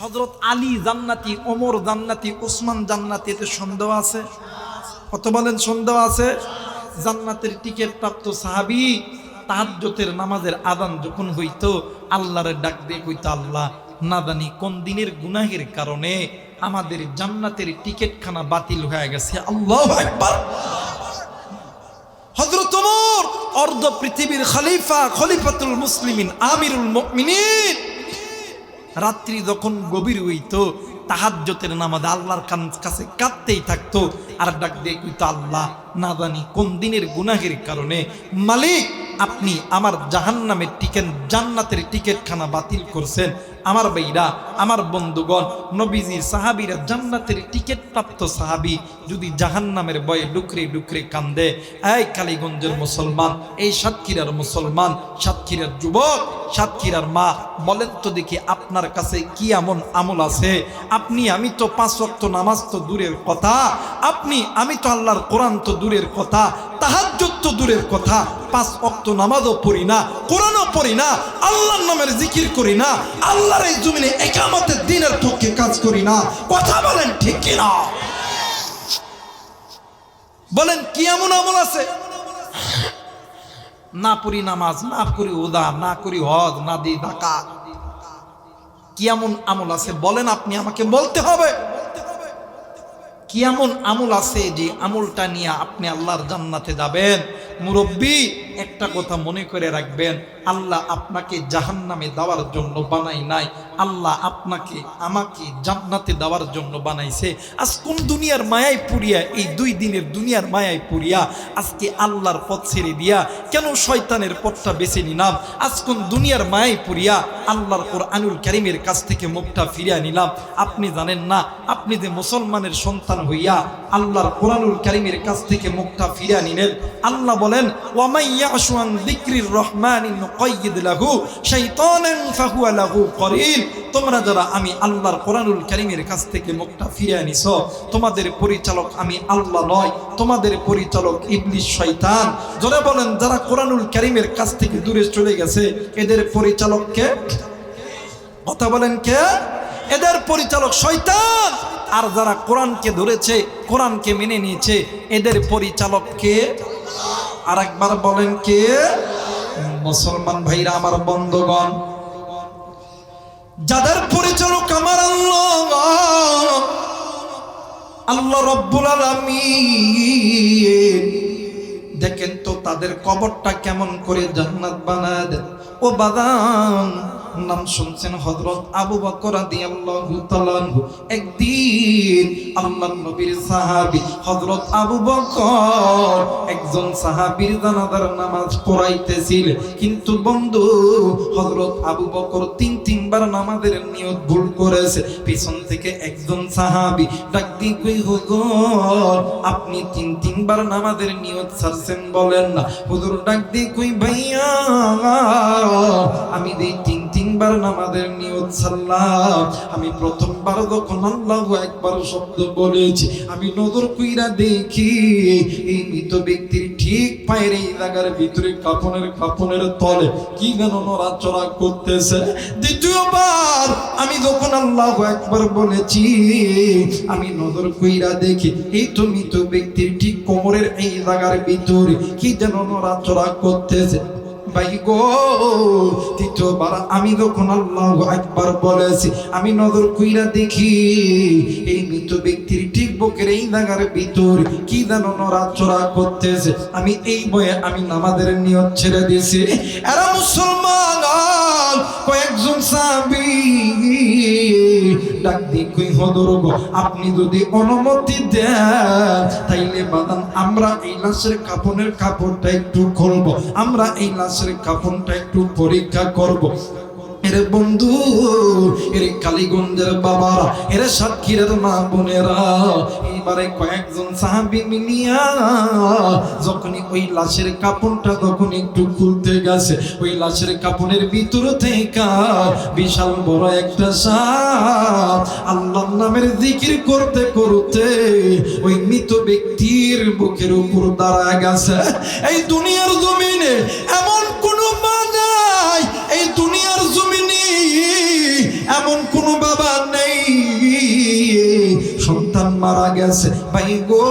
হজরত আলী জান্নাতি, ওমর জান্নাতি ওসমান জান্নাতি, এতে সন্দেহ আছে? কত বলেন সন্দেহ আছে? জান্নাতের টিকিট প্রাপ্ত সাহাবি তাহাজ্জতের নামাজের আদান যখন হইতো, আল্লাহর ডাক দিয়ে কইতো, আল্লাহ, না জানি কোন দিনের গুনাহের কারণে আমাদের জান্নাতের টিকিটখানা বাতিল হয়ে গেছে। আল্লাহ একবার হজরত অর্ধ পৃথিবীর খলিফা, খলিফাতুল মুসলিমিন, আমিরুল মুমিনিন। রাত্রি যখন গভীর হইতো তাহাজ্যতের নামাজ আল্লাহর কাছে কাঁদতেই থাকতো, আর ডাক দিয়ে কইতো, আল্লাহ না জানি কোন দিনের গুনাহের কারণে মালিক, আপনি আমার জাহান্নামের টিকেট জান্নাতের টিকিটখানা বাতিল করছেন। আমার ভাইরা, আমার বন্ধুগণ নবীজির সাহাবিরা জান্নাতের টিকিট প্রাপ্ত সাহাবী যদি জাহান্নামের বয়ে ডুকরে ডুকরে কান্দে, এই কালীগঞ্জের মুসলমান, এই সাতক্ষীরার মুসলমান, সাতক্ষীরার যুবক, সাতক্ষীরার মা, বলেন তো দেখি আপনার কাছে কি এমন আমল আছে? আপনি, আমি তো পাঁচ ওয়াক্ত নামাজ তো দূরের কথা, আপনি, আমি তো আল্লাহর কোরআন তো দূরের কথা, তাহাজ্জুদ তো দূরের কথা, পাঁচ ওয়াক্ত নামাজও পড়ি না, কোরআনও পড়ি না, আল্লাহর নামের জিকির করি না, আল্লাহর এই জমিনে একামতের দিনের পক্ষে কাজ করি না। কথা বলেন ঠিক কিনা? বলেন, কি এমন আমল আছে? না পড়ি নামাজ, না করি উদা, না করি হজ, না দিই ডাকা কি এমন আমল আছে? বলেন আপনি আমাকে বলতে হবে। কি এমন আমল আছে যে আমলটা নিয়ে আপনি আল্লাহর জান্নাতে যাবেন? মুরব্বী, একটা কথা মনে করে রাখবেন, আল্লাহ আপনাকে জাহান্নামে দেওয়ার জন্য বানাই নাই। আল্লাহ আপনাকে, আমাকে জান্নাতে দেওয়ার জন্য বানাইছে। আজ কোন দুনিয়ার মায়ায় পুরিয়া এই দুই দিনের দুনিয়ার মায়ায় পুরিয়া আজকে আল্লাহর পথ ছেড়ে দিয়া কেন শয়তানের পথটা বেছে নিলাম? আজ কোন দুনিয়ার মায়ায় পুরিয়া আল্লাহর কোরআনুল কারিমের কাছ থেকে মুখটা ফিরিয়া নিলাম? আপনি জানেন না, আপনি যে মুসলমানের সন্তান হইয়া আল্লাহর কোরআনুল কারিমের কাছ থেকে মুখটা ফিরিয়া নিলেন আল্লাহ বলেন ফাহুয়া লাহু করিন তোমরা যারা আমি আল্লাহর কোরআনুল কারিমের কাছ থেকে মুখটা ফিরিয়ে আনিছ, তোমাদের পরিচালক আমি আল্লাহ নয়, তোমাদের পরিচালক ইবলিশ শয়তান। যারা বলেন, যারা কোরআনুল কারিমের কাছ থেকে দূরে চলে গেছে, এদের পরিচালক কে? কথা বলেন কে? এদের পরিচালক শয়তান! আর যারা কোরআনকে ধরেছে, কোরআনকে মেনে নিয়েছে, এদের পরিচালক কে? আর একবার বলেন কে? মুসলমান ভাইরা, আমার বন্ধগণ, যাদের পরিচালক আমার আল্লাহ আল্লাহ রব্বুল আলামিন, দেখেন তো তাদের কবরটা কেমন করে জান্নাত বানায় দেন। ও বাদাম নাম শুনছেন হযরত আবু বকর রাদিয়াল্লাহু তাআলা একদিন আল্লাহর নবীর সাহাবী আবু বকর একজন সাহাবীর জানাজার নামাজ পড়াইতেছিল। কিন্তু বন্ধু আবু বকর তিন তিনবার নামাজের নিয়ত ভুল করেছে। পিছন থেকে একজন সাহাবী ডাক কই হুজুর, আপনি তিন তিনবার নামাজের নিয়ত ছাড়ছেন বলেন না। হুজুর ডাক দিয়ে কই ভাইয়া, আমি দেই তিন তিনবার নামাজের নিয়ত ছাড়লাম। আমি প্রথমবার যখন আল্লাহু একবার শব্দ বলেছি, আমি নজর কইরা দেখি, এই মৃত ব্যক্তির ঠিক পায়ের এই জায়গার ভিতরে কাপনের কাপনের তলে কি যেন নড়াচড়া করতেছে। দ্বিতীয়বার আমি যখন আল্লাহ একবার বলেছি, আমি নজর কুইরা দেখি, এই তো মৃত ব্যক্তির ঠিক কোমরের এই জায়গার ভিতরে কি যেন নড়াচড়া করতেছে। ভাই গো তৃতীয়বার আমি যখন আল্লাহ একবার বলেছি, আমি নজর কুইরা দেখি, এই মৃত ব্যক্তির ঠিক বুকের এই জায়গার ভিতর কি যেন নড়াচড়া করতেছে। আমি এই বয়ে আমি নামাজের নিয়ত ছেড়ে দিয়েছি। এরা মুসলমান, কয়েকজন সাবি ডাক দিয়ে কই হদর আপনি যদি অনুমতি দেন, তাইলে বাদান আমরা এই লাশের কাপনের কাপড়টা একটু খুলবো, আমরা এই লাশের কাপড়টা একটু পরীক্ষা করব। এর বন্ধু, এর কালীগঞ্জের বাবারা এর সাতক্ষীরের মা বোনেরা, এইবারে কয়েকজন সাহাবি মিলিয়া যখনই ওই লাশের কাপড়টা তখন একটু খুলতে গেছে, ওই লাশের কাপড়ের ভিতর থেকে বিশাল বড় একটা সাপ আল্লাহ নামের জিকির করতে করতে ওই মৃত ব্যক্তির বুকের উপর দাঁড়া গেছে। এই দুনিয়ার জমিনে এমন মারা গেছে। ভাই গো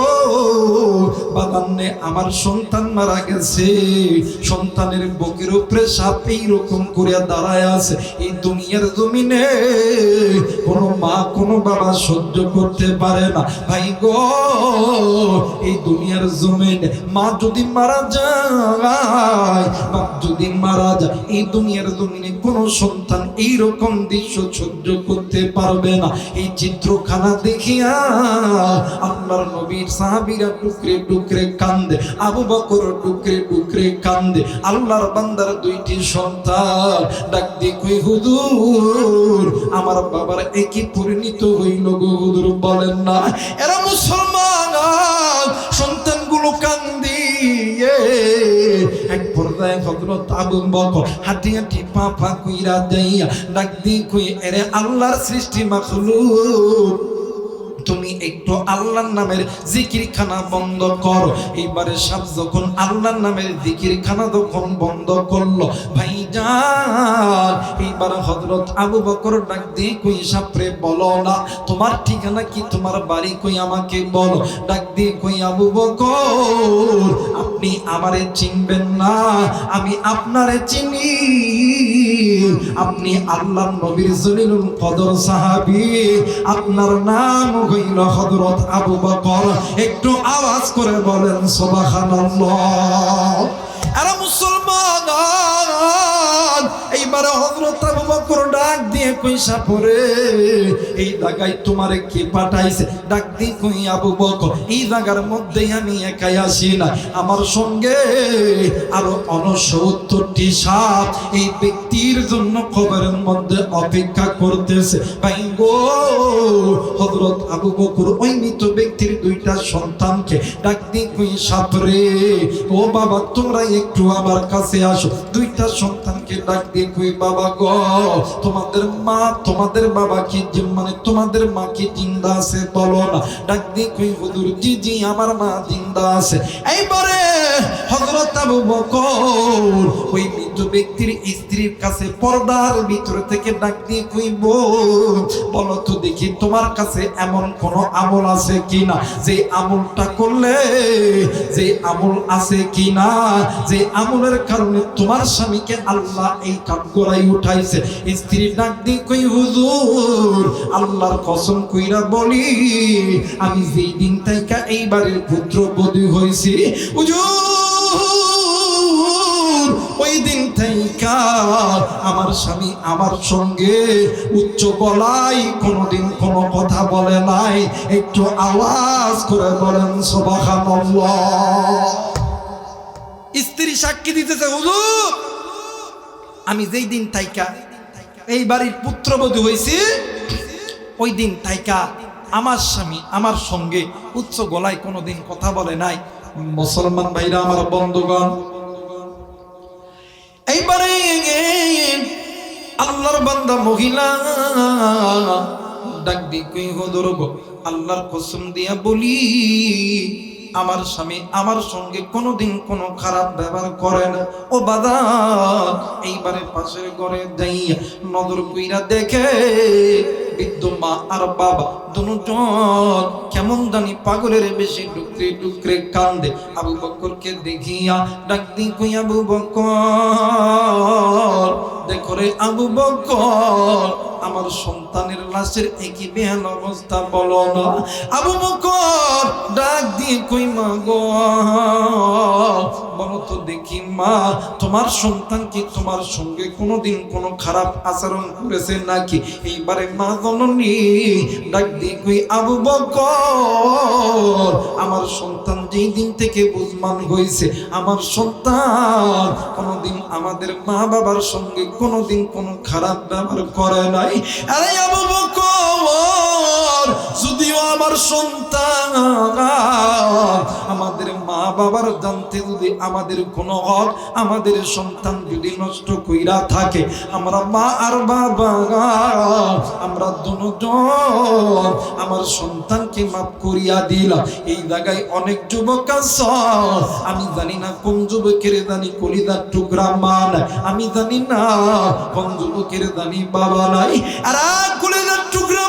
বাবান্নে আমার সন্তান মারা গেছে। সন্তানের বুকের উপরে সাপ এইরকম করে দাঁড়ায় আছে। এই দুনিয়ার জমিনে কোনো মা, কোনো বাবা সহ্য করতে পারে না। ভাই গো, এই দুনিয়ার জমিনে মা যদি মারা যায়, বাপ যদি মারা যায়, এই দুনিয়ার জমিনে কোনো সন্তান এইরকম দৃশ্য সহ্য করতে পারবে না। এই চিত্রখানা দেখিয়া আপনার নবীর সাহাবীরা টুকরে টুকরে কান্দে, আবু বকর টুকরে টুকরে কান্দে, আল্লাহর বান্দার দুইটি সন্তান। ডাক দিয়ে কই, হুজুর, আমার বাবার একই পরিণত হইল গো, হুজুর, বলেন না। এরা মুসলমান সন্তানগুলো কান্দিয়ে এক পর্দায় হজরত আবু বকর হাঁটি হাঁটি পা পা কুইরা যাইয়া ডাক দিয়ে কুই, এরে আল্লাহর সৃষ্টি মাখলুক তুমি একটু আল্লাহর নামের জিকির খানা বন্ধ করো। এইবারে সাপ যখন আল্লাহর নামের জিকির খানা যখন বন্ধ করল ভাই যান এইবার হজরত আবু বকর ডাক দিয়ে কই, সাপরে বলো না, তোমার ঠিকানা কি, তোমার বাড়ি কই আমাকে বলো। ডাক দিয়ে কই, আবু বকর, আপনি আমারে চিনবেন না, আমি আপনারে চিনি। আপনি আল্লাহর নবীর জলিলুল কদর সাহাবী, আপনার নাম হইল হযরত আবু বকর একটু আওয়াজ করে বলেন সুবহানাল্লাহ। এরা মুসলমান হযরত আবু বকর ডাক দিয়ে কইসা পড়ে এই জায়গায় তোমারে কে পাঠাইছে? ডাক দিয়ে কই, আবু বকর, এই জায়গার মধ্যে আমি একাই আসি না। আমার সঙ্গে আরও অনসত্তরটি সাপ এই ব্যক্তির জন্য খবরের মধ্যে অপেক্ষা করতেছে। ভাই গো হযরত আবু বকর, ওই মৃত ব্যক্তির দুইটা সন্তানকে ডাক দিয়ে কই, সাপ রে, ও বাবা, তোমরা একটু আমার কাছে আসো। দুইটা সন্তানকে ডাক দিয়ে কই, বাবা গো তোমাদের মা, তোমাদের বাবা কি মানে তোমাদের মা কি জিন্দা আছে? বলো না। ডাক দিয়ে জি জি, আমার মা জিন্দা আছে। এইবারে হযরত আবু বকর, ওই মৃত ব্যক্তির স্ত্রীর কাছে পর্দার ভিতর থেকে ডাক দিয়ে কইব তো দেখি তোমার কাছে এমন কোন আমল আছে কিনা? যে আমলটা করলে, যে আমল আছে কিনা? যে আমলের কারণে তোমার স্বামীকে আল্লাহ এই কাম করাই উঠাইছে। স্ত্রী ডাক দিয়ে কই, হুজুর, আল্লাহর কসম কইরা বলি, আমি যেই দিন থেকে এই বাড়ির পুত্র বধূ হয়েছি হুজুর ওই দিন থেকে আমার স্বামী আমার সঙ্গে উচ্চ গলায় কোনোদিন কোনো কথা বলে নাই। একটু আওয়াজ করে বলেন স্ত্রী সাক্ষী দিতেছে, হুজুর, আমি যেই দিন তাইকা এই বাড়ির পুত্রবধূ হয়েছি, ওই দিন তাইকা আমার স্বামী আমার সঙ্গে উচ্চ গলায় কোনোদিন কথা বলে নাই। মুসলমান ভাইরা, আমার বন্ধুগণ এইবারে আল্লাহর বান্দা মহিলা। ডাক দি কই হদর আল্লাহর কসম দিয়া বলি আমার স্বামী আমার সঙ্গে কোনোদিন কোনো খারাপ ব্যবহার করে না। ও বাদা এইবারে পাশের ঘরে যাইয়া নজর কইরা দেখে বৃদ্ধ মা আর বাবা দুজন কেমন জানি পাগলের বেশি ডুকরে ডুকরে কান্দে। আবু বকরকে দেখিয়া ডাক দি কই আবু বকর দেখো রে আবু বকর আমার সন্তানের লাশের একই বেহাল অবস্থা বলো না। আবু বকর ডাক দিয়ে কই মা গো? বলো তো দেখি, মা, তোমার সন্তান কি তোমার সঙ্গে কোনোদিন কোনো খারাপ আচরণ করেছে নাকি? এইবারে মা জননী ডাক কই, আবু বকর, আমার সন্তান যেই দিন থেকে বুঝমান হয়েছে আমার সন্তান কোনোদিন আমাদের মা বাবার সঙ্গে কোনোদিন কোনো খারাপ ব্যবহার করে নাই। আরে আবু বকর আমার সন্তান আমাদের মা বাবার জানতে যদি আমাদের কোনো হক, আমাদের সন্তান যদি নষ্ট কইরা থাকে, আমরা মা আর বাবা আমরা দুজন আমার সন্তানকে মাফ করিয়া দিলাম। এই জায়গায় অনেক যুবক আছে, আমি জানি না কোন যুবকের জানি কলিদার টুকরা মা নাই, আমি জানি না কোন যুবকের জানি বাবা নাই। আর কলিদার টুকরা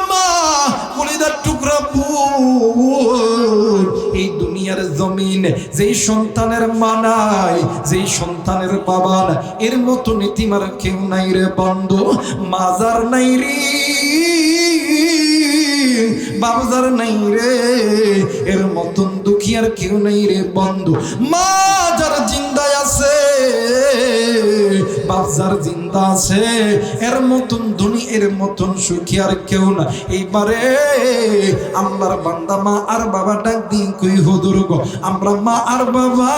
এই দুনিয়ার জমিন যেই সন্তানের মানায় যেই সন্তানের বাবার এর মতো নীতিমার কেউ নাই রে বন্ধ, মাজার নাই রে, বাবজার নাই রে, এর মতন দুঃখী আর কেউ নাই রে বন্ধু, মা যার জিন্দায় আছে বাবজার জিন্দা আছে। এর মতন ধনী, এর মতন সুখী আর কেউ না। এইবারে আমরার বান্দা মা আর বাবা ডাক দিন কই হুদুর গো, আমরা মা আর বাবা,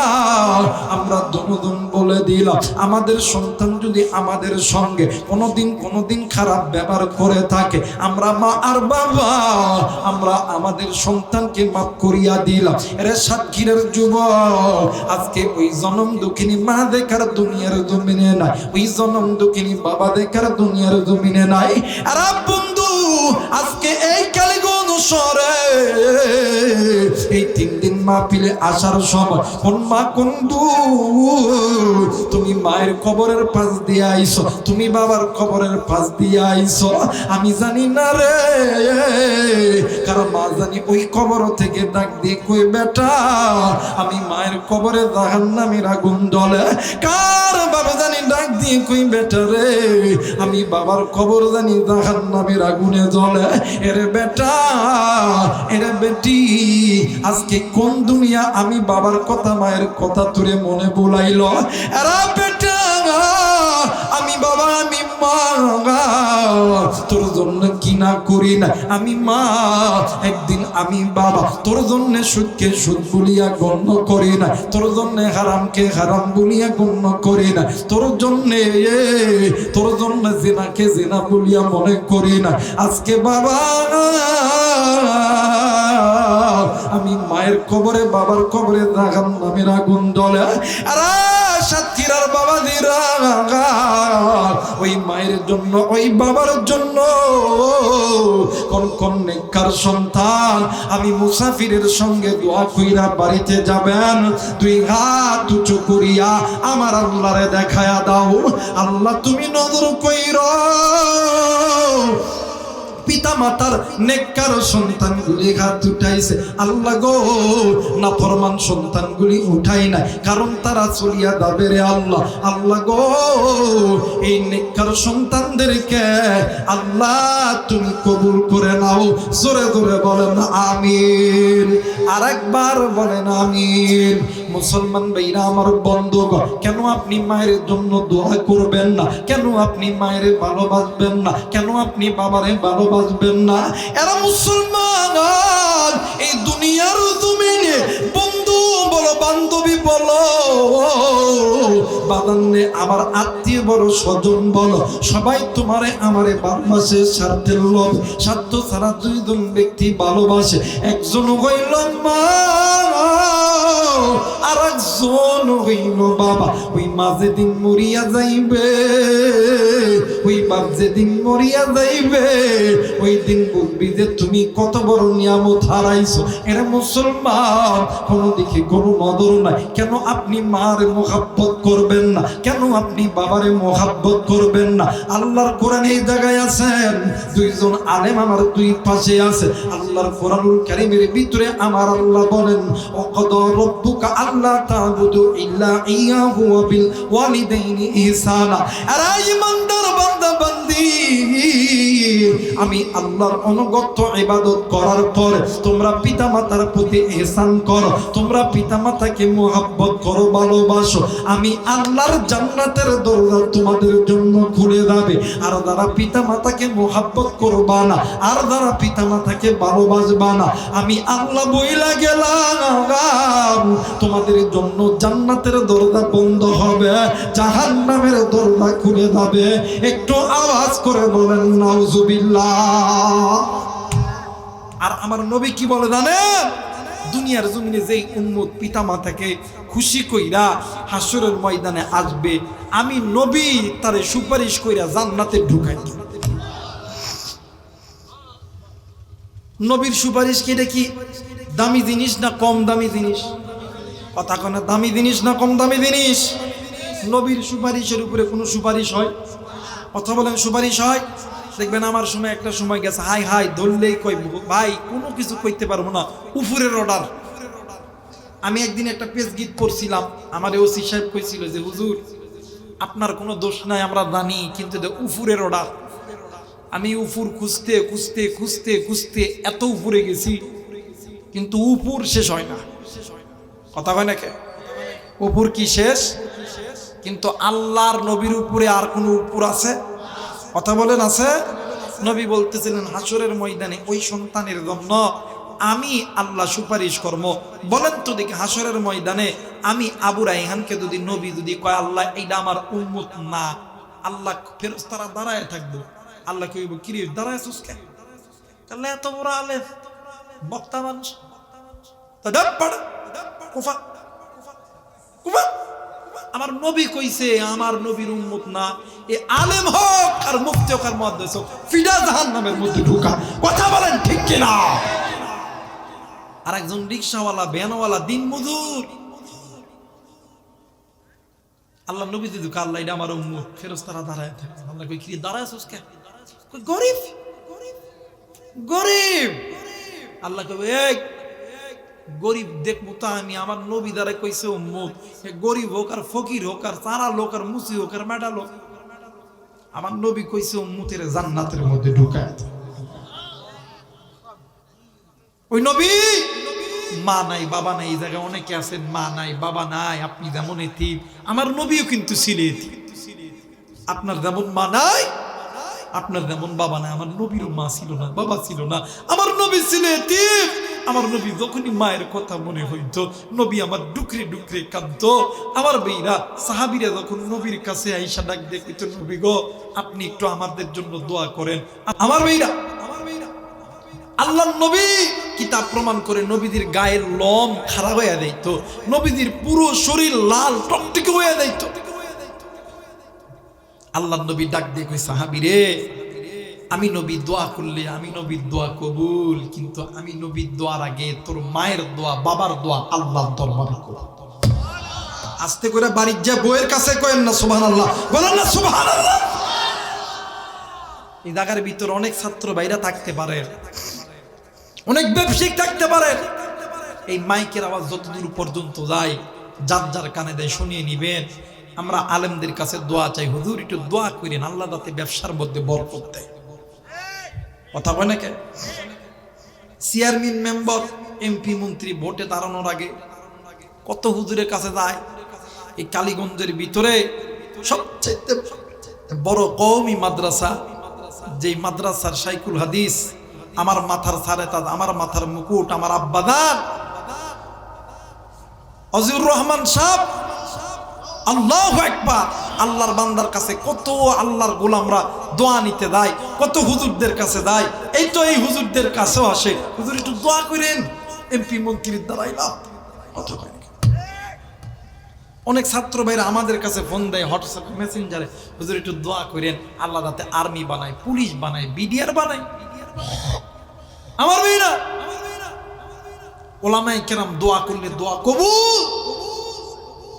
আমরা দুনুদুন বলে দিলাম। আমাদের সন্তান যদি আমাদের সঙ্গে কোনোদিন কোনোদিন খারাপ ব্যবহার করে থাকে, আমরা মা আর বাবা, আমরা আমাদের সন্তানকে মাফ করিয়া দিলাম। এর সাতক্ষীরের যুব আজকে ওই জনম দুঃখিনী মা দেখার দুনিয়ার জমিনে নাই। ওই জনম দুঃখিনী বাবা দেখার দুনিয়ার জমিনে নাই। আর বন্ধু, আজকে এই কালীগঞ্জ এই তিন দিন মা আসার সময় কোন মা, কোন তুমি মায়ের কবরের পাশ দিয়ে আইছো তুমি বাবার কবরের পাশ দিয়ে আইছো আমি জানি না রে কারণ মা জানি ওই কবর থেকে ডাক দিয়ে কই বেটা, আমি মায়ের কবরে জাহান্নামের আগুন দলে কার বাবা জানি ডাক দিয়ে কই বেটা রে? আমি বাবার কবর জানি জাহান্নামের আগুনে জ্বলে, এরে বেটা, এরে বেটি, আজকে কোন দুনিয়া? আমি বাবার কথা, মায়ের কথা তুলে মনে বলাইল। এরা মা তোর জন্য কি না করি না। আমি মা, একদিন আমি বাবা, তোর জন্য সুদকে সুদ বলিয়া গণ্য করি না। তোর জন্য হারামকে হারাম বলিয়া গণ্য করি না। তোর জন্য তোর জন্য জেনাকে জেনা বলিয়া মনে করি না। আজকে বাবা, আমি মায়ের কবরে, বাবার কবরে দেখাম নামের আগুন জ্বলে। আরে সাতক্ষীরার বাবা দিরা ওই মায়ের জন্য, ওই বাবার জন্য। কোন কোন নেককার সন্তান, আমি মুসাফিরের সঙ্গে দোয়া কইরা বাড়িতে যাবেন। দুই হাত উঁচু করিয়া আমার আল্লাহরে দেখায়া দাও। আল্লাহ, তুমি নজর কইরা। পিতা মাতার নেককার সন্তানগুলি হাত উঠাইছে। আল্লাহ গো না ফরমান সন্তানগুলি উঠাই নাই, কারণ তারা চলিয়া যাবে রে আল্লাহ। আল্লাহ গো, এই নেককার সন্তানদেরকে আল্লাহ তুমি কবুল করে নাও। জোরে জোরে বলেন আমিন। আর একবার বলেন, আমিন। মুসলমান ভাইরা, আমার বন্ধুগণ, কেন আপনি মায়ের জন্য দোয়া করবেন না? কেন আপনি মায়ের ভালোবাসবেন না? কেন আপনি বাবারে ভালোবাসবেন না। এরা মুসলমান এই দুনিয়ার জমিনে বন্ধু বলো, বান্ধবী বলো। বাদান্নে আমার আত্মীয় বলো, স্বজন বলো, সবাই তোমারে আমারে ভালোবাসে স্বার্থের লোভ স্বার্থ ছাড়া দুইজন ব্যক্তি ভালোবাসে। একজন হইল মা তুমি কত বড় নিয়ামত হারাইছো। এরা মুসলমান, কোনো দিকে কোনো নজর নাই। কেন আপনি মার মোহাব্বত করবেন না? কেন আপনি বাবারে মোহাব্বত করবেন না? আল্লাহর কোরআন এই জায়গায় আছেন। দুইজন আলেম আমার দুই পাশে আছে। আল্লাহর কোরআনুল কারীমের ভিতরে আমার আল্লাহ বলেন ওয়াকাদ রব্বুকা আল্লাহ তা'বুদু ইল্লা ইয়াহু ওয়া বিল ওয়ালিদাইনি ইহসানা। আর ইমানদার আমি আল্লাহর অনুগত ইবাদত করার পর তোমরা পিতা মাতার প্রতি এহসান করো, তোমরা পিতা মাতাকে মোহাব্বত করো, ভালোবাসো। আমি আল্লাহর জান্নাতের দরজা তোমাদের জন্য খুলে যাবে। আর যারা পিতা মাতাকে মোহাব্বত করবা না, আর যারা পিতা মাতাকে ভালোবাসবা না, আমি আল্লাহ বইলা গেলাম। তোমাদের জন্য জান্নাতের দরজা বন্ধ হবে, জাহান্নামের দরজা খুলে যাবে। একটু আওয়াজ করে বলেন, নাউজুবিল্লাহ। আর আমার নবী কি বলে জানেন? দুনিয়ার জমিনে যেই উম্মত পিতা মাতাকে খুশি কইরা হাসরের ময়দানে আসবে, আমি নবী তারে সুপারিশ কইরা জান্নাতে ঢুকাই নবীর সুপারিশ কি কি? দামি জিনিস না কম দামি জিনিস? কথা কনা দামি জিনিস না কম দামি জিনিস? নবীর সুপারিশের উপরে কোনো সুপারিশ হয়? কথা বলেন সুপারিশ হয়। দেখবেন আমার সময় একটা সময় গেছে। হাই হাই, ধরলেই কই ভাই, কোনো কিছু কইতে পারব না। উপরের অর্ডার আমি একদিন একটা পেজ গীত করছিলাম। আমার ওসি সাহেব কইছিল যে, হুজুর, আপনার কোনো দোষ নাই, আমরা জানি, কিন্তু এটা উফুরের অর্ডার আমি উফুর খুঁজতে খুঁজতে খুঁজতে খুঁজতে এত উপরে গেছি, কিন্তু উপর শেষ হয় না। কথা হয় না উপর কি শেষ? কিন্তু আল্লাহর নবীর উপরে আর কোনো উপর আছে? কথা বলেন আছে? নবী বলতেছিলেন হাসরের ময়দানে ওই সন্তানের জন্য আমি আল্লাহ সুপারিশ কর্ম বলেন তো দেখি হাসরের ময়দানে আমি আবু রাইহানকে যদি নবী যদি কয় আল্লাহ এইটা আমার উম্মত না। আল্লাহ ফেরস্তারা দাঁড়ায় থাকব। আল্লাহ কইব কিরে দাঁড়ায় এত বড় আলে বক্তা মানুষ। পাড়া, কুফা। কুফা। আমার নবী কইছে, আমার নবীর উম্মত না। এ আলেম হোক আর মুফতি হোক আর মহাদ্দেশ হোক ফিডা জাহান নামের মধ্যে ঢুকা। কথা বলেন ঠিক কিনা? আর একজন রিক্সাওয়ালা, ভ্যানওয়ালা দিন মজুর আল্লাহ নবী দিদু আল্লাহ, এটা আমার উম্মত। ফেরজ তারা দাঁড়ায় থাকে। আল্লাহ কই কি দাঁড়ায় আছিস কে গরিব। গরিব। আল্লাহ কবে গরিব দেখব তা আমি আমার নবী দ্বারা কইছে উম্মত গরিব হোক আর ফকির হোক আর তারা লোক আর মুসি হোক আর মেটা লোক, আমার নবী কইছে উম্মতের জান্নাতের মধ্যে ঢুকায় ওই নবী, মা নাই, বাবা নাই, এই জায়গায় অনেকে আছেন, মা নাই, বাবা নাই, আপনি যেমন এতিম, আমার নবীও কিন্তু ছিল আপনার যেমন মা নাই, আপনার যেমন বাবা নাই, আমার নবীরও মা ছিল না, বাবা ছিল না, আমার নবী ছিল এতিম। আমার নবী যখনই মায়ের কথা মনে হইতো, নবী আমার ডুকরে ডুকরে কাঁদতো। আমার বেইরা সাহাবিরা যখন নবীর কাছে আইসা ডাক দেখিত নবী গো, আপনি একটু আমাদের জন্য দোয়া করেন। আমার বেইরা আল্লাহ নবী কিতাব প্রমাণ করে নবীদের গায়ের লম খারাপ হয়ে যাইতো। নবীদের পুরো শরীর লাল, টকটকে হয়ে যাইতো। আল্লাহ নবী ডাক দিয়ে সাহাবি রে আমি নবী দোয়া করলে আমি নবীর দোয়া কবুল, কিন্তু আমি নবীর দোয়ার আগে তোর মায়ের দোয়া, বাবার দোয়া আল্লাহর দরবারে কবুল আস্তে করে বাড়ির যা বইয়ের কাছে কয়েন না, সুবহানাল্লাহ। বলেন না, সুবহানাল্লাহ। এই জায়গার ভিতর অনেক ছাত্র বাইরা থাকতে পারে, অনেক ব্যবসায়িক থাকতে পারেন এই মাইকের আওয়াজ যতদূর পর্যন্ত যায়, যার যার কানে দেয় শুনিয়ে নিবেন। আমরা আলেমদের কাছে দোয়া চাই, হুজুর, একটু দোয়া করেন, আল্লাহ যাতে ব্যবসার মধ্যে বরকত দেয়। কথা বলে নাকি চেয়ারম্যান মেম্বার এমপি মন্ত্রী, ভোটে দাঁড়ানোর আগে কত হুজুরের কাছে যায়? এই কালীগঞ্জের ভিতরে সবচেয়ে বড় কওমি মাদ্রাসা, যেই মাদ্রাসার সাইকুল হাদিস, আমার মাথার সারে তাজ, আমার মাথার মুকুট, আমার আব্বাদান অজিউর রহমান সাহ আল্লাহ একবার আল্লাহর বান্দার কাছে কত আল্লাহর গোলামরা দোয়া নিতে দেয়, কত হুজুরদের কাছে দেয়, এই তো এই হুজুরদের কাছেও আসে। হুজুর, একটু দোয়া করেন। এমপি মন্ত্রীর কয় নাকি? অনেক ছাত্র ভাইরা আমাদের কাছে ফোন দেয়, হোয়াটসঅ্যাপ, মেসেঞ্জারে, হুজুর, একটু দোয়া করেন, আল্লাহ যাতে আর্মি বানায়, পুলিশ বানায়, বিডিআর বানায়। আমার মেয়েরা ওলামাই কেরাম দোয়া করলে দোয়া কবুল।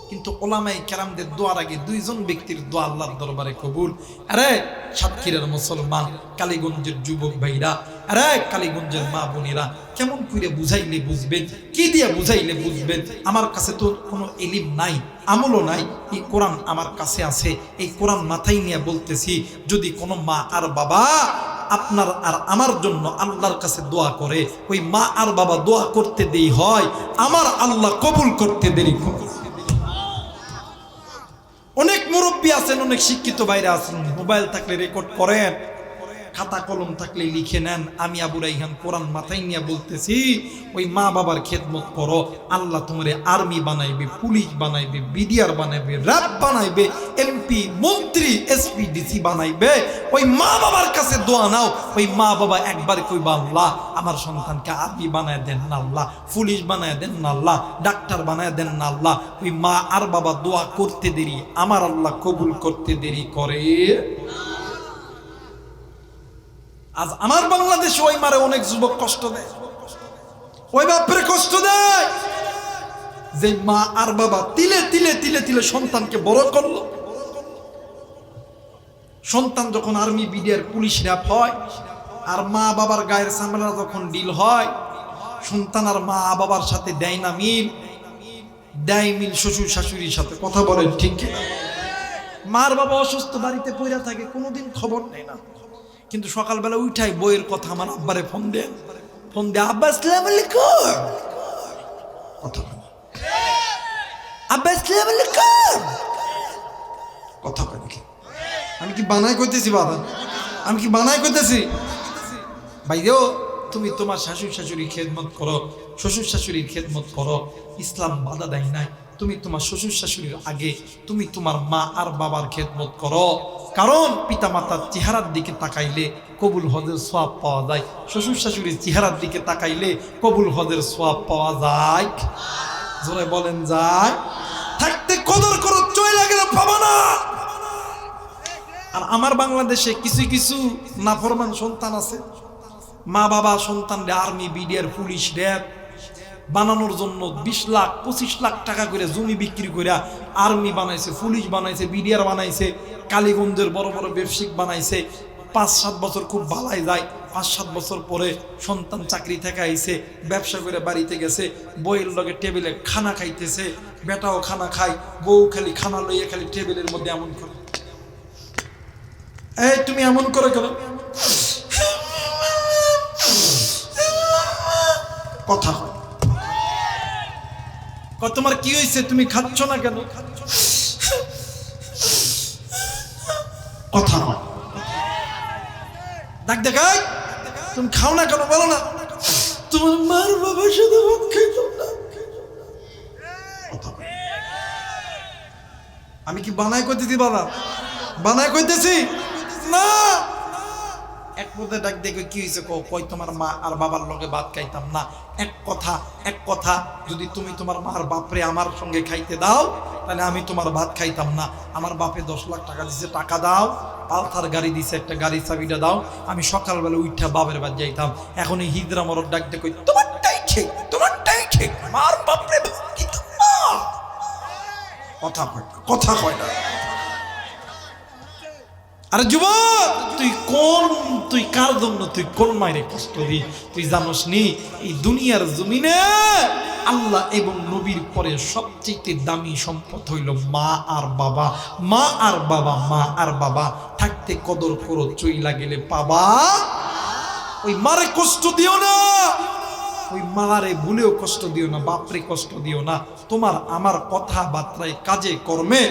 কিন্তু ওলামাই কেরামদের দোয়ার আগে দুইজন ব্যক্তির দোয়া আল্লাহর দরবারে কবুল। আরে, সাতক্ষীরার মুসলমান, কালীগঞ্জের যুবক ভাইরা, আরে, কালীগঞ্জের মা বোনেরা, কেমন করে বুঝাইলে বুঝবেন? কি দিয়ে বুঝাইলে বুঝবেন? আমার কাছে তো কোনো এলিম নাই, আমলও নাই। এই কোরআন আমার কাছে আছে। এই কোরআন মাথায় নিয়ে বলতেছি, যদি কোনো মা আর বাবা আপনার আর আমার জন্য আল্লাহর কাছে দোয়া করে, ওই মা আর বাবা দোয়া করতে দেই হয়, আমার আল্লাহ কবুল করতে দেরি অনেক মুরব্বী আছেন অনেক শিক্ষিত বাইরে আছেন মোবাইল থাকলে রেকর্ড করেন। খাতা কলম থাকলে লিখে নেন। আমি আবু রাইহান কোরআন মাথায় নিয়ে বলতেছি, ওই মা বাবার খেদমত করো, আল্লাহ তোমারে আর্মি বানাইবে, পুলিশ বানাইবে, বিডিআর বানাইবে, র্যাব বানাইবে, এমপি, মন্ত্রী, এসপি, ডিসি বানাইবে। ওই মা বাবার কাছে দোয়া নাও, ওই মা বাবা একবার কইবা, আল্লাহ, আমার সন্তানকে আর্মি বানায় দেন না, আল্লাহ, পুলিশ বানায় দেন না, আল্লাহ, ডাক্তার বানায় দেন না, আল্লাহ, ওই মা আর বাবা দোয়া করতে দেরি, আমার আল্লাহ কবুল করতে দেরি করে। আজ আমার বাংলাদেশে ওই মারে অনেক যুবক কষ্ট দেয়। ওই বাপরে কষ্ট দেয়। যে মা আর বাবা তিলে তিলে তিলে তিলে সন্তানকে বড় করল। সন্তান যখন আর্মি, বিডিআর, পুলিশ র্যাপ হয়, আর মা বাবার গায়ের সামলা যখন ডিল হয়, সন্তান আর মা বাবার সাথে দেয় না মিল, দেয় মিল শ্বশুর শাশুড়ির সাথে। কথা বলেন ঠিক মার বাবা অসুস্থ বাড়িতে পইরা থাকে, কোনোদিন খবর নেয় না। কিন্তু সকালবেলা উঠাই বইয়ের কথা আমার আব্বারে ফোন দেন ফোন দে আব্বা আসসালামু আলাইকুম। কথা। আব্বা আসসালামু আলাইকুম। কথা কয় নাকি? আমি কি বানাই করতেছি বাবা? আমি কি বানাই করতেছি ভাইও তুমি তোমার শাশুড়ি শাশুড়ির খেদমত করো শ্বশুর শাশুড়ির খেদমত করো ইসলাম বাধা দেয় নাই। তুমি তোমার শ্বশুর শাশুড়ির আগে তুমি তোমার মা আর বাবার খেদমত করো। কারণ পিতা মাতার চেহারার দিকে তাকাইলে কবুল হজের সোয়াব পাওয়া যায়। শ্বশুর শাশুড়ির চেহারার দিকে তাকাইলে কবুল হজের সোয়াব পাওয়া যায়। জোরে বলেন, যায়। থাকতে কদর করো চলে গেলে পাবো না। আর আমার বাংলাদেশে কিছু কিছু নাফরমান সন্তান আছে। মা বাবা সন্তান আর্মি, বিডিআর, পুলিশ, র্যাব বানানোর জন্য বিশ লাখ, পঁচিশ লাখ টাকা করে জমি বিক্রি করে আর্মি বানাইছে, পুলিশ বানাইছে, বিডিআর বানাইছে, কালীগঞ্জের বড় বড় ব্যবসায়িক বানাইছে। পাঁচ, সাত বছর খুব ভালাই যায়। পাঁচ, সাত বছর পরে সন্তান চাকরি থেকে আইছে, ব্যবসা করে বাড়িতে গেছে, বইয়ের লগে টেবিলে খানা খাইতেছে, বেটাও খানা খায়, বউ খালি খানা লইয়ে খালি টেবিলের মধ্যে এমন করে। এই, তুমি এমন করে কেন? কথা তোমার কি হয়েছে? তুমি খাচ্ছ না কেন? কথা ডাক দেখাই তুমি খাও না কেন, বলো না। তোমার মার বাবার সাথে ভাত খাইতাম না। আমি কি বানাই করতেছি বাবা? বানাই করতেছি না! এক পথে ডাক দেখে কি হয়েছে কো কই তোমার মা আর বাবার লগে ভাত খাইতাম না। এক কথা এক কথা, যদি তুমি তোমার মা আর বাপরে আমার সঙ্গে খাইতে দাও, তাহলে আমি তোমার ভাত খাইতাম না। আমার বাপে দশ লাখ টাকা দিছে, টাকা দাও। পালথার গাড়ি দিছে, একটা গাড়ির চাবিটা দাও। আমি সকালবেলা উঠা বাপের বাদ যাইতাম। এখন এই হিজরা মরদ ডাক দেখে তোমারটাই ঠিক তোমারটাই ঠিক মার বাপরে কথা কয় কথা কয় না। আরে যুবক, তুই কোন, তুই কার জন্য, তুই কোন মায়ের কষ্ট দি তুই জানোস নি, এই দুনিয়ার জমিনে আল্লাহ এবং নবীর পরে সবচেয়ে দামি সম্পদ হইল মা আর বাবা। মা আর বাবা, মা আর বাবা। থাকতে কদর করো চইলা গেলে পাবা। ওই মারে কষ্ট দিও না। ওই মারে ভুলেও কষ্ট দিও না, বাপরে কষ্ট দিও না। তোমার আমার কথাবার্তায়, কাজে, কর্মে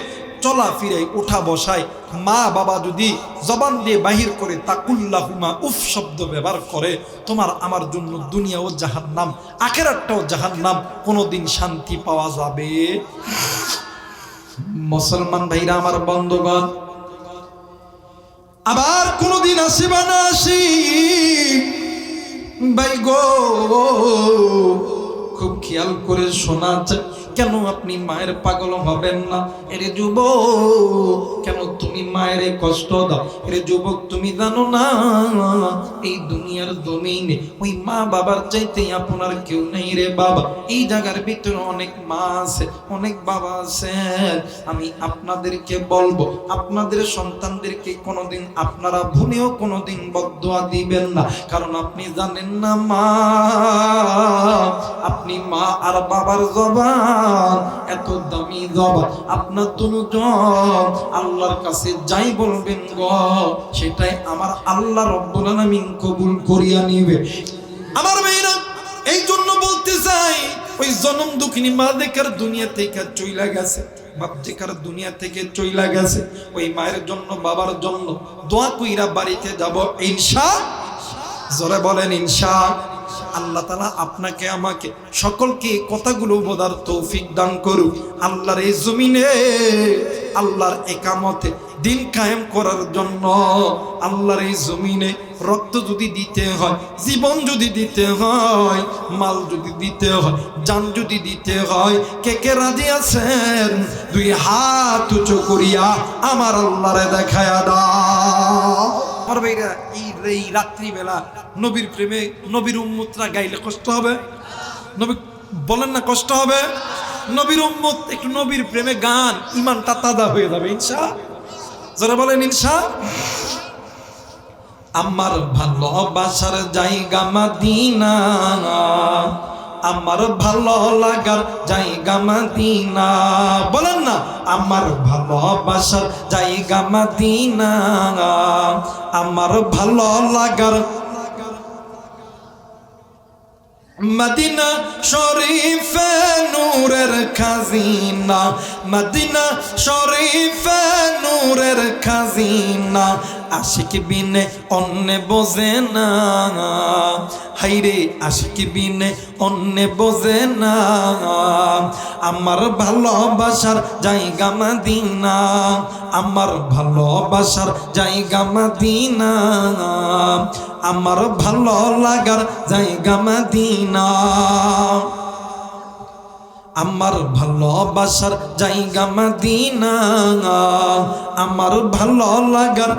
চলা ফিরে ওঠা বসায়। মা বাবা যদি জবান দিয়ে বাহির করে তাকুল্লাহুমা উফ শব্দ ব্যবহার করে, তোমার আমার জন্য দুনিয়াও জাহান নাম আখেরাটাও জাহান নাম কোনোদিন শান্তি পাওয়া যাবে। মুসলমান ভাইরা, আমার বন্ধগণ, আবার কোনোদিন আসিবা না আসি। ভাই গো খুব খেয়াল করে শোনা কেন আপনি মায়ের পাগল হবেন না? এরে যুবক, কেন তুমি মায়ের কষ্ট দাও? এরে যুবক, তুমি জানো না, এই দুনিয়ার জমিনে ওই মা বাবার চাইতে আপনার কেউ নেই রে বাবা। এই জায়গার ভিতরে অনেক মা আছে, অনেক বাবা আছে। আমি আপনাদেরকে বলব, আপনাদের সন্তানদেরকে কোনোদিন আপনারা ভুলেও কোনোদিন বদুয়া দিবেন না। কারণ আপনি জানেন না মা, আপনি মা আর বাবার জবান। এত দামি জবান আপনার দুজন আল্লাহর কাছে যাই বলবেন গ, সেটাই আমার আল্লাহ রব্বুল আলামিন কবুল করিয়া নিবে। আমার মেয়েরা, এই জন্য বলতে চাই, ওই জনম দুঃখিনী মা দেখার দুনিয়া থেকে চইলা গেছে, বাপ দুনিয়া থেকে চইলা গেছে, ওই মায়ের জন্য, বাবার জন্য দোয়া কইরা বাড়িতে যাব, ইনশা জোরে বলেন, ইনশা আল্লাহ তালা আপনাকে, আমাকে সকলকে কথাগুলো বোধার তৌফিক দান করুক। আল্লাহর এই জমিনে, আল্লাহর একামতে দিন কায়েম করার জন্য আল্লাহর এই জমিনে রক্ত যদি দিতে হয়, জীবন যদি দিতে হয়, মাল যদি দিতে হয় জান যদি দিতে হয়, কে কে রাজি আছেন? দুই হাত উঁচু করিয়া আমার আল্লাহরে দেখায়া দাও। আমার এই এই রাত্রিবেলা নবীর প্রেমে নবীর উম্মতরা গাইলে কষ্ট হবে? নবী বলেন না কষ্ট হবে? নবীর উম্মত একটু নবীর প্রেমে গান ইমানটা তাজা হয়ে যাবে, ইনশা। যারা বলেন, ইনশা। আমার ভালোবাসার জায়গা মাদিনা আমার ভালো লাগার জায়গা মাদিনা। বলেন না, আমার ভালোবাসার জায়গা মাদিনা। আমার ভালো লাগার মদিনা শরীফে নূরের খাজিনা। মদিনা শরীফে নূরের খাজিনা। আশিক বিনে অন্য বোঝে না। হাইরে আশিক বিনে অন্য বোঝে না। আমার ভালোবাসার জায়গা মদিনা। আমার ভালোবাসার জায়গা মদিনা। আমার ভালো লাগার জায়গা মদিনা। আমার ভালোবাসার জায়গা মদিনা। আমার ভালো লাগার